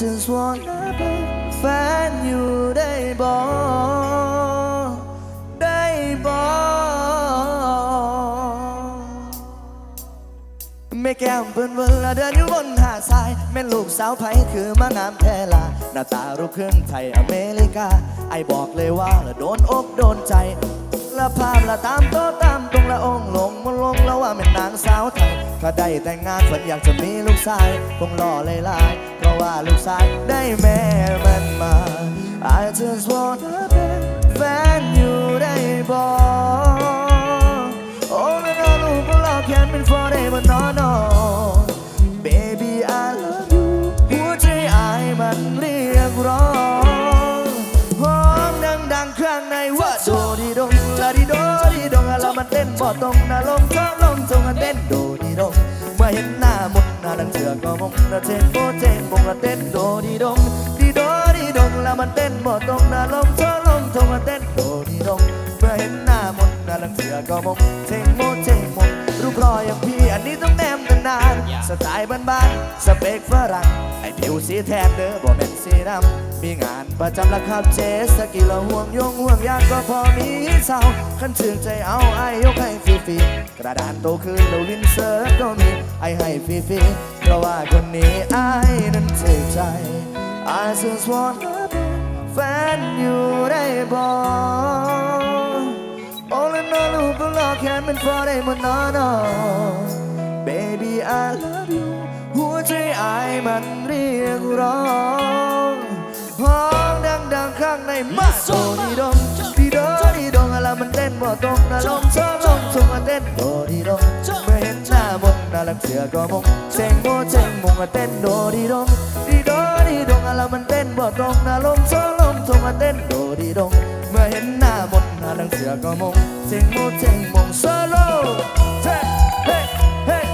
just wanna เป็นแฟนอยู่ได้บอกได้บอกแม่แก้มเปิ้นเวลาเดินอยู่บนหาดทรายแม่นลูกสาวไผคือมางามแท้ลาหน้าตารูปเครื่องไทยอเมริกา ไอบอกเลยว่าละโดนอกโดนใจละภาพละตามโตตามตรงละองค์ลงมนลงแล้วว่าแม่นนางสาวไทย ถ้าได้แต่งงานฝันอยากจะมีลูกชายคงหล่อเลยลายเพราะว่าลูกชายได้แม่มันมา I just wanna เป็นแฟนอยู่ได้บอกโอ้แม่นลูกก็รอแค่เป็น forever no no baby I love you หัวใจอายมันเรียกร้องห้องดังๆข้างในว่าโดดีดงลาดีโดดีดงอะแล้วมันเต้นบ่ตรงนะลง งเมื่อเห็นหน้ามุนหน้าดังเสือก็มงนะเทนโบเทนบงระเต้นโดดีดงดีโดดีดงแล้วมันเต้นบ่ตรงนาลงเธอลงทงระเต้นโดดีดงเมื่อเห็นหน้ามดหน้าดังเสือก็มงเทงโมเทงมง ออย่างพี่อันนี้ต้องแนมนาน สไตล์บ้านๆสเปคฝรั่งไอผิวสีแทนเด้อบ่แม่นสีดำมีงานประจำละครับเจสกีละห่วงยงห่วงยางก็พอมีเศร้าขันถึงใจเอาไอยกให้ฟรีๆกระดานโตขึ้นแล้ววินเซอร์ก็มีไอให้ฟรีๆเพราะว่าคนนี้ไอนั้นถือใจ I just wanna เป็นแฟนอยู่ได้บอก ลูกก็รอแค่เป็นพอได้หมดนอนอ Baby I love you หัวใจอายมันเรียกร้องห้องดังๆข้างในมาโดดีดงดีโดดีดงอะไรมันเต้นบ่ตรงนะลงชอบลงชงมาเต้นโดดีดงเมื่อเห็นหน้ามนน่าลังเสือก็มงเจงโมเจงมงมาเต้นโดดีดงดีโดดีดงอะไรมันเต้นบ่ตรงนะลงชอบลงชงมาเต้นโดดีดงเมื่อเห็นหน้ามน ต์น่าลังเสือก็มงเจงโมเจงมงโซโล่เฮ้เฮ้เฮ้ย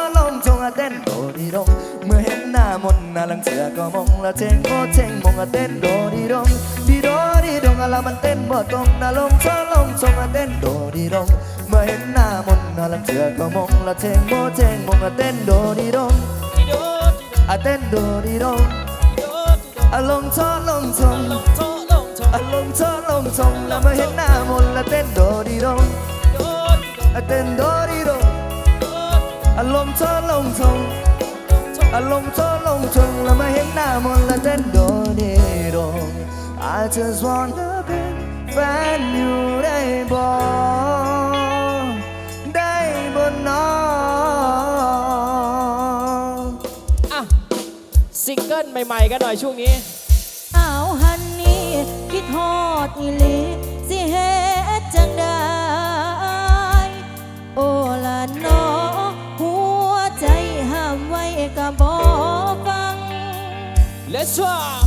ั งอะเต้นบ่ตรงนะลมซ้อลมจงอะเต้นโดดีดงเมื่อเห็นหน้ามนน่าลังเสือก็มองละเจงโอเจงมองอะเต้นโดดีดงดีโดดีดงอะละมันเต้นบ่ตรงนะลมซ้อลมจงอะเต้นโดดีดงเมื่อเห็นหน้ามนน่าลังเสือก็มองละเจงโอเจงมองอะเต้นโดดีดงอะเต้นโดดีดงอะลงซ้อลมจงอารมณ์เธอลงทรงแล้วเมาเห็นหน้ามนล้วเต้นโดดีดงอะเต้นโดดีดง อารมณ์เธอลงทงอารมณ์เธอลงทงแล้วมาเห็นหน้ามนต์แล้วเต้นโดดีดง I just wanna เป็นแฟนอยู่ได้บอกได้บนน้องอะซิงเกิลใหม่ๆกันหน่อยช่วงนี้เอาฮันนี่คิดฮอดอีหลีสิเฮ็ดจังได้โอละนอ Let's try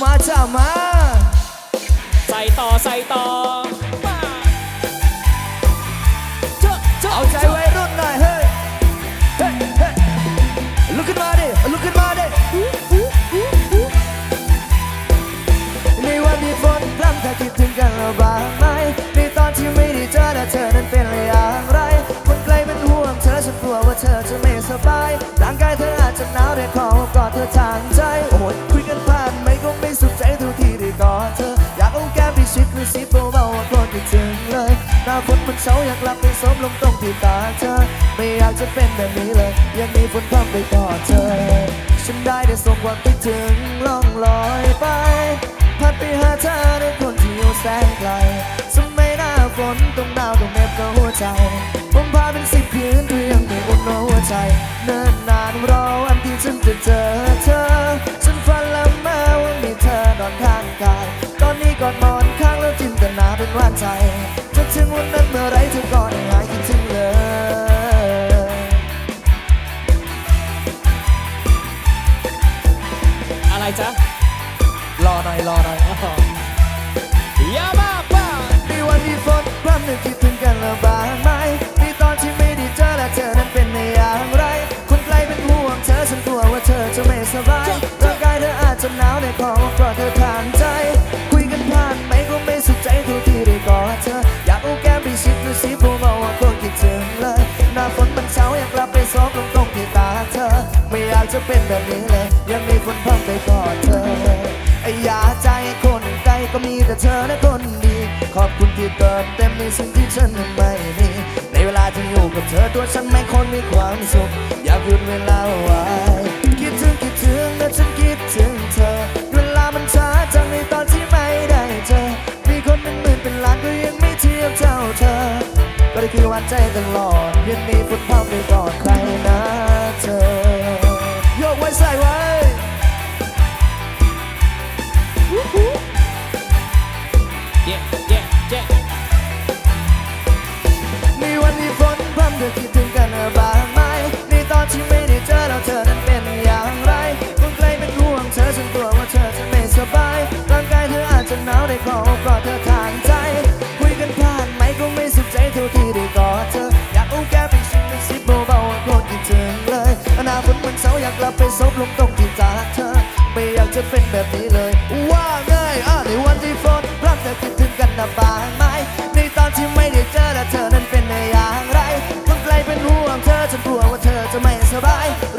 มาจ้ามา ใส่ต่อใส่ต่อมาเอาใจวัยรุ่นหน่อยเฮ้ยเฮ้ยเฮ้ยลุกขึ้นมาดิลุกขึ้นมาดิในวันที่ฝนพรำถ้าคิดถึงกันเราบ้างไหมในตอนที่ไม่ได้เจอแล้วเธอนั้นเป็นอย่างไรคนไกลเป็นห่วงเธอฉันกลัวว่าเธอจะไม่สบายร่างกายเธออาจจะหนาวได้ขอกอดเธอทาง ฉันเช้าอยากหลับไปสมลงตรงที่ตาเธอ ไม่อยากจะเป็นแบบนี้เลยยังมีฝนพรำไปกอเธอ ฉันได้แต่ส่งความคิดถึงล่องลอยไป พัดไปหาเธอในคนที่อยู่แสนไกลสมัยหน้าฝนต้องหนาวต้องเหน็บกับหัวใจผมพาเป็นสิบพื้นเพื่อยังไม่อุ่นหัวใจ เนิ่นนานรอวันที่ฉันจะเจอ จะหนาวในคอเพราะเธอทานใจ คุยกันผ่านไม่คงไม่สุขใจทุกที่ได้กอดเธอ อยากเอาแก้มไปชิดดูสิผมเอาว่าคนคิดถึงเลย หน้าฝนมันเช้าอยากกลับไปซบลงตรงที่ตาเธอ ไม่อยากจะเป็นแบบนี้เลย ยังมีฝนพรำไปกอดเธอไอ้ยาใจคนไกลก็มีแต่เธอนะคนดี ขอบคุณที่เติมเต็มในสิ่งที่ฉันไม่มีในเวลาที่อยู่กับเธอตัวฉันแม่คนมีความสุข อยากหยุดเวลาไว ใจตลอดยังมีฟุตพาไปกอดใครนะ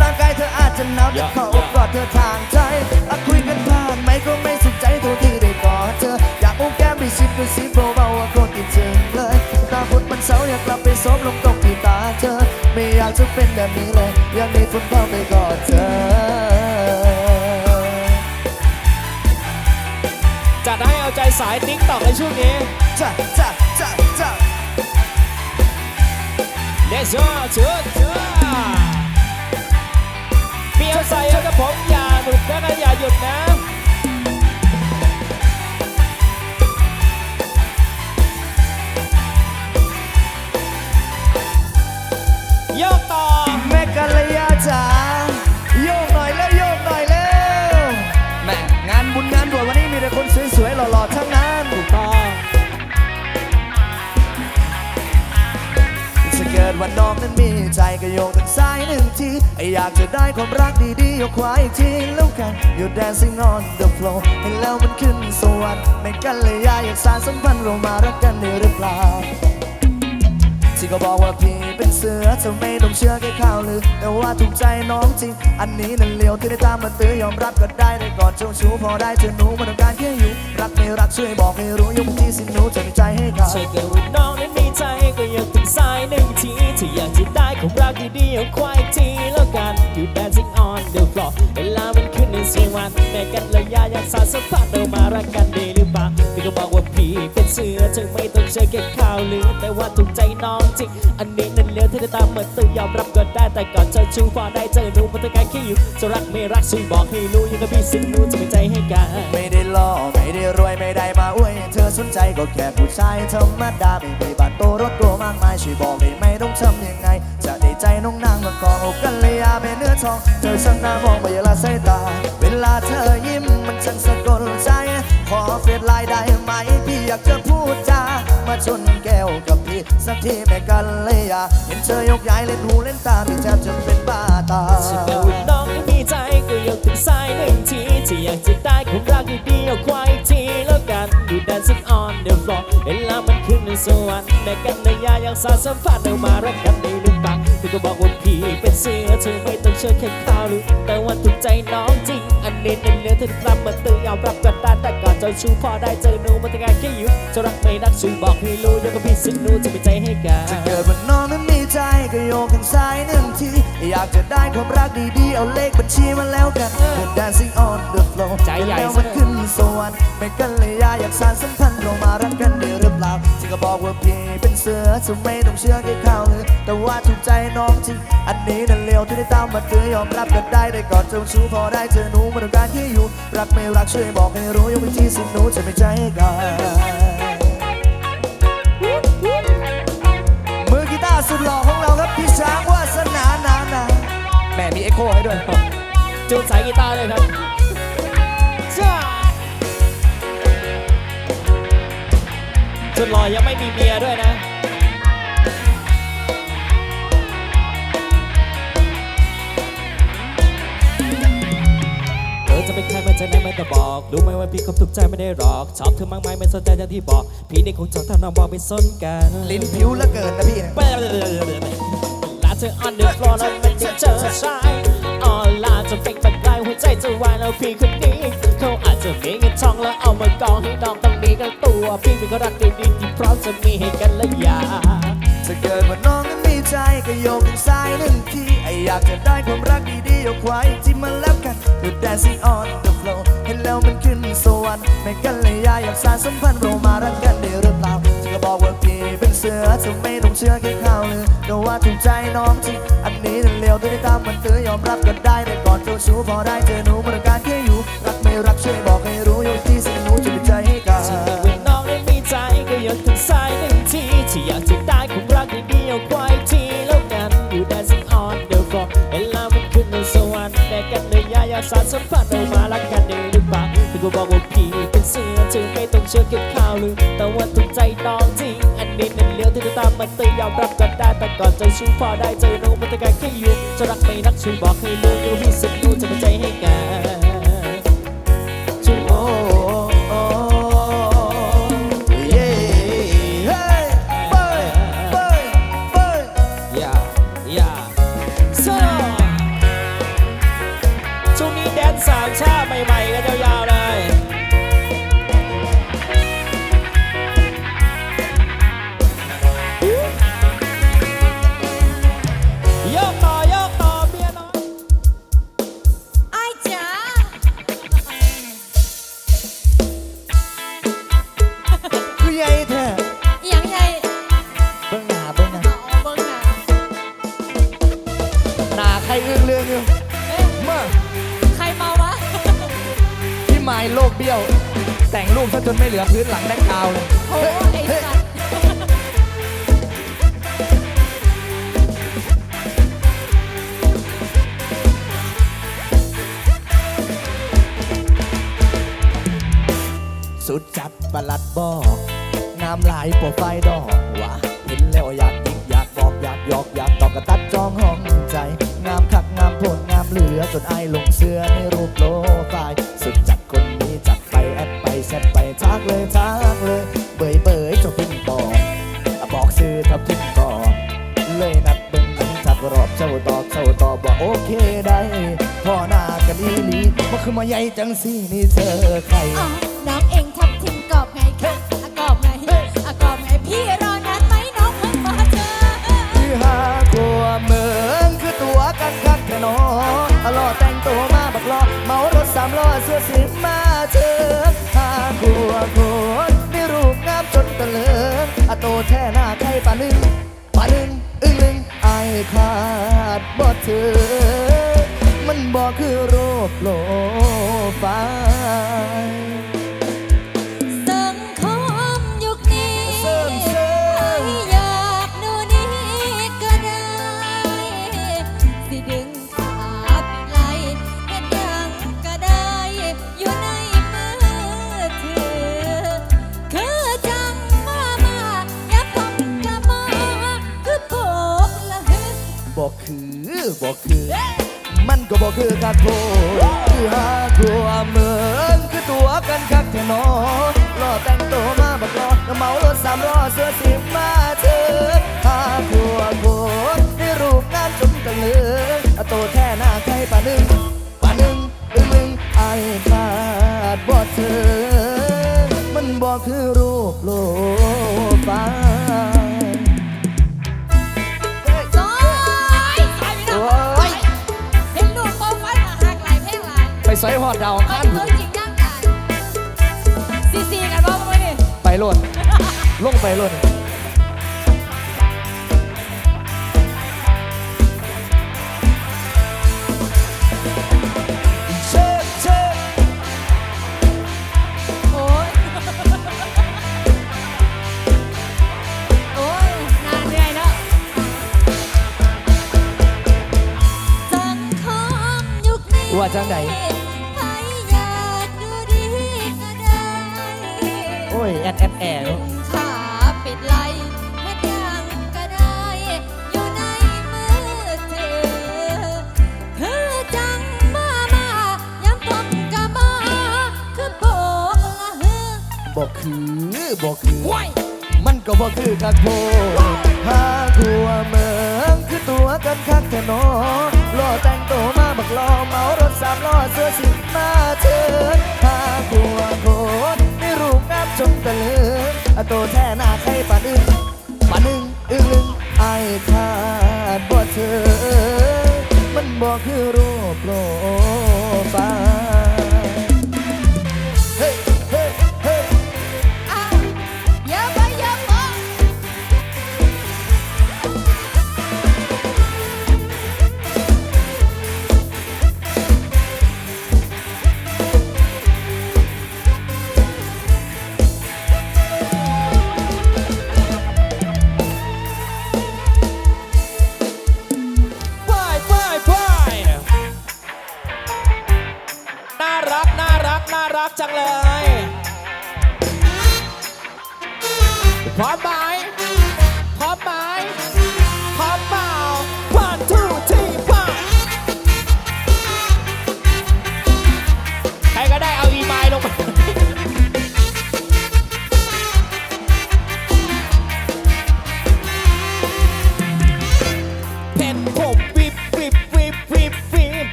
ร่างกายเธออาจจะหนาวแต่ขอโอกอดเธอทางใจอะคุยกันผ่านไหมก็ไม่สุขใจเท่าที่ได้กอดเธอ อยากอุ้มแก้มไปชิดกระซิบเบาๆว่าคนคิดถึงเลยตาฝนมันเศร้าอยากกลับไปซบลงตรงที่ตาเธอ ไม่อยากจะเป็นแบบนี้เลยยังมีฝนพรำไปกอดเธอ จัดให้เอาใจสายติ๊กตอกในช่วงนี้ จ้าจ้าจ้าจ้าเดชเชื่อเชื่อ ใส่ครับผมอย่าหลุดนะครับอย่าหยุดนะ ใจก็โยกทางซ้ายหนึ่งทีอยากจะได้ความรักดีๆยกขวาอีกทีแล้วกันอยู่ dancing on the floor เห็นแล้วมันขึ้นสวรรค์ไม่กันเลยอยากสารสัมพันธ์เรามารักกันได้หรือเปล่า ที่ก็บอกว่าพี่เป็นเสือเธอไม่ต้องเชื่อแค่ข่าวลือ แต่ว่าถูกใจน้องจริง อันนี้นั่นเลี้ยวที่ได้ตามมาตื้อยอมรับก็ได้ได้ก่อนเจ้าชู้พอได้เจอหนูมันต้องการแค่อยู่ รักไม่รักช่วยบอกให้รู้ยกมือที่สิหนูจะมีใจให้เขาใช่เกิดว่าน้องนั้นมีใจก็อยากถึงสายหนึ่งทีที่อยากจะได้ของรักดีๆเอาควายทีแล้วกัน You dancing on the floor เวลามันขึ้นในสวันแม่กันเลยอยาอยากสาสัมพันธ์เรามารักกันดี เป็นเสือเธอไม่ต้องเชื่อแค่ข่าวลือแต่ว่าถูกใจน้องจริง อันนี้นั่นเลี้ยวที่ได้ตามมาตื้อยอมรับก็ได้แต่ก่อนเจอชูพอได้เจอหนูมันต้องการแค่อยู่จะรักไม่รักช่วยบอกให้รู้ยังกับพี่สิหนูจะมีใจให้กันไม่ได้ล่อไม่ได้รวยไม่ได้มาอวยให้เธอสนใจก็แค่ผู้ชายธรรมดาไม่มีบัตรโตรถตัวมากมายช่วยบอกได้ไหมต้องทำยังไงจะ ใจน้องนางมากองอกกันเลยาเป็นเนื้อทอง เธอช่างน่ามองไปอยาละสายตา เวลาเธอยิ้มมันช่างสะกดใจ ขอเฟซไลน์ได้ไหม พี่อยากจะพูดจา มาชนแก้วกับพี่สักทีแม่กันเลยาเห็นเธอยกย้ายเล่นหูเล่นตาพี่แทบจะเป็นบ้าตาฉันก็ว่าน้องมีใจก็ยกถึงสายหนึ่งทีที่อยากจะได้ของรักดีๆเอาควายทีแล้วกัน You dancing on the floor เวลามันขึ้นในสวรรค์แม่กันเลยยาอยากสาสัมพันธ์เรามารักกันได้หรือ พี่ก็บอกว่าพี่เป็นเสื้อเธอไม่ต้องเชื่อแค่ข่าวลือแต่ว่าถูกใจน้องจริง อันนี้นั่นเลี้ยวที่กลับมาตื่นยอมรับกันได้แต่ก่อนเจ้าชู้พอได้เจอหนูมันต้องารแค่อยู่จะรักไม่รักช่วยบอกให้รู้ยังกับพี่สิหนูจะมีใจให้กันถ้าเกิดว่าน้องนั้นมีใจก็โยกข้างซ้ายหนึ่งทีอยากจะได้ความรักดีๆเอาเลขบัญชีมาแล้วกัน The dancing on the floor ใจใหญ่แล้วมันขึ้นสวรรค์ไม่กันเลยอยากสานสัมพันธ์เรามารักกันได้หรือเปล่า ก็บอกว่าพี่เป็นเสือจะไม่ต้องเชื่อแค่ข่าวเลยแต่ว่าถูกใจน้องจริง อันนี้นั่นเลี้ยวที่ได้ตามมาเตือยอมรับกันได้ได้ก่อนเจ้าชู้พอได้เจอหนูมันต้องการแค่อยู่ รักไม่รักช่วยบอกให้รู้ยกไปที่สิหนูจะไม่ใจกันมือกีตาร์สุดหล่อของเราครับพี่ช้างวาสนานานาแม่มีเอ็กโคให้ด้วยจูนสายกีตาร์เลยครับ จุดหล่อยังไม่มีเมียด้วยนะ เธอจะเป็นใครมาจากไหนไม่ต้องบอกรู้ไหมว่าพี่คบถูกใจไม่ได้หรอก ชอบเธอมากมายไม่สนใจอย่างที่บอก พี่นี่คงชอบทำน้องบอกไม่สนกันลิ้นผิวเหลือเกินนะพี่เนี่ย ลาเธอ on the floor แล้วไม่ได้เจอชายออนลาจะเป็นแบบไรหัวใจจะวายแล้วพี่คนนี้ เขาอาจจะมีเงินทอง แล้วเอามากองให้น้องต้องมีกันตัว พี่เป็นคนรักดีๆที่พร้อมจะมีให้กันและอยากถ้าเกิดว่าน้องนั้นมีใจก็โยกทางซ้ายหนึ่งทีไออยากจะได้ความรักดีๆเอาไว้ที่มันแล้วกัน You dancing on the floor เห็นแล้วมันขึ้นสวรรค์ไม่กันเลยยาอยากสานสัมพันธ์เรามารักกันได้หรือเปล่าที่ก็บอกว่าพี่ เป็นเสือจะไม่ต้องเชื่อแค่ข่าวลือแต่ว่าถูกใจน้องจริง อันนี้นั่นเลี้ยวที่ได้ตามมันเตือยอมรับกันได้แต่ก่อนเจ้าชู้พอได้เจอหนูมันต้องการแค่อยู่ รักไม่รักช่วยบอกให้รู้อยกที่สิหนูจะเป็นใจให้กันน้องได้มีใจก็ยกถึงสายหนึ่งทีที่อยากจะได้ของรักดีๆเอาควายทีแล้วกัน You dancing on the floor เวลามันขึ้นในสวรรค์แต่กันเลยยายาสานสัมพันธ์เรามารักกันได้หรือเปล่าพี่ก็บอกว่าพี่เป็นเสือจึงไม่ต้องเชื่อแค่ข่าวลือแต่ว่าถูกใจน้องจริง นนี้นั่นเลี้ยวที่จะตามมาเตือนยอมรับกันได้แต่ก่อนเจชู้พอได้เจอหนูมันต้องการแค่อยู่จะรักไม่นักช่วยบอกให้รู้อยู่ที่สิหนูจะเป็นใจให้ บอกงามหลายโปรไฟล์ดอกว่าเห็นแล้วอยากยิกอยากบอกอยากหยอกอยากตอกกระตัดจองห้องใจ งามคักงามโพดงามเหลือจนไอหลงเสื้อในรูปโลไฟล์สุดจัดคนนี้จัดไปแอดไปแซดไปทักเลยทักเลยเบยเบยจบพิงปองอะบอกซื้อทับทิมก่อนเลยนัดเบิ่งกันจักรอบเจ้าตอบเจ้าตอบว่าโอเคได้พ่อหน้ากันอีหลีมาคือมาใหญ่จังสินี่เธอใครน้องเองามล้อเสื้อสิบมา กันคักแท้นอรอแต่งตัวมาบักรอแล้วเมารถสามล้อเสื้อสิบมาเธอหาขัวโคนในรูปงามจุ่มตะเลืออะโตแท่หน้าใครป่านึงป่านึงอึ้งลึงไอายขาดบ่เธอ มันบอกคือรูปโลฟ้าซอยซอยพี่น้องซอยเห็นลูกโตฟันมาหักหลายเพลงหลายไปซอยหอดดาวตอข้าน โลดลงไปโลดเชิญเชิญโอ้ยโอ้ยนานเหนื่อยเนาะสังคมยุคนี้ว่าจังไหน บ่คือกันโพหาทัวเมืองคือตัวกันคักแค่นอรอแต่งตัวมาบักลอเมารถสามล้อเสื้อสิมา รักน่ารักน่ารักจังเลยพร้อมไหม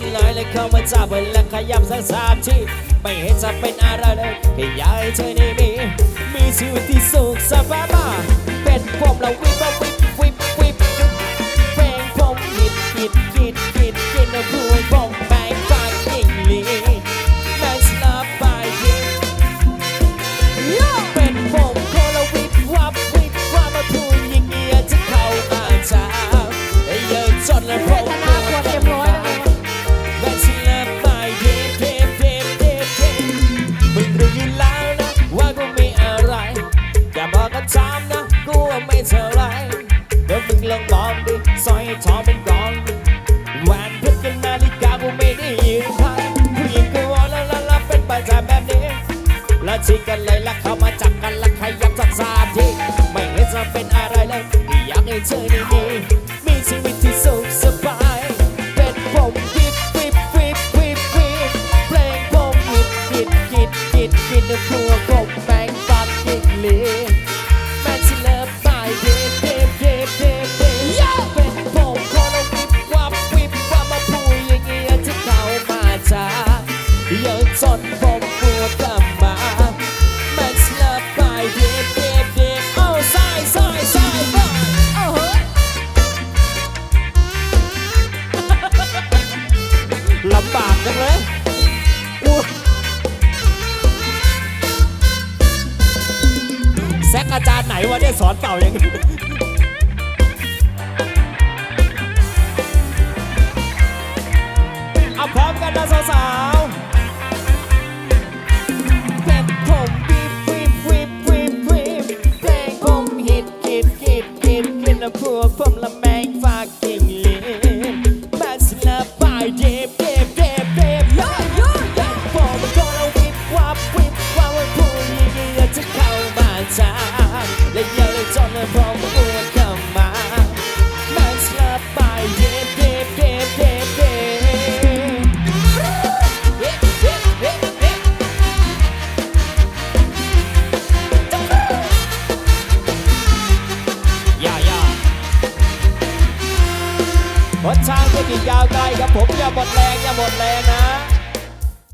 ขึ้นเลยเลยเข้ามาจับและขยับสักสามทีไม่เห็นจะเป็นอะไรเลยแค่อยากให้เธอได้มี มีชีวิตที่สุขสบายมาเป็นผมเราวิบวิบวิบวิบวิบเพลงผมฮิตฮิตฮิตฮิตฮิตนะพูดผม ตัวกบแบงสัตว์กิกเลี้ย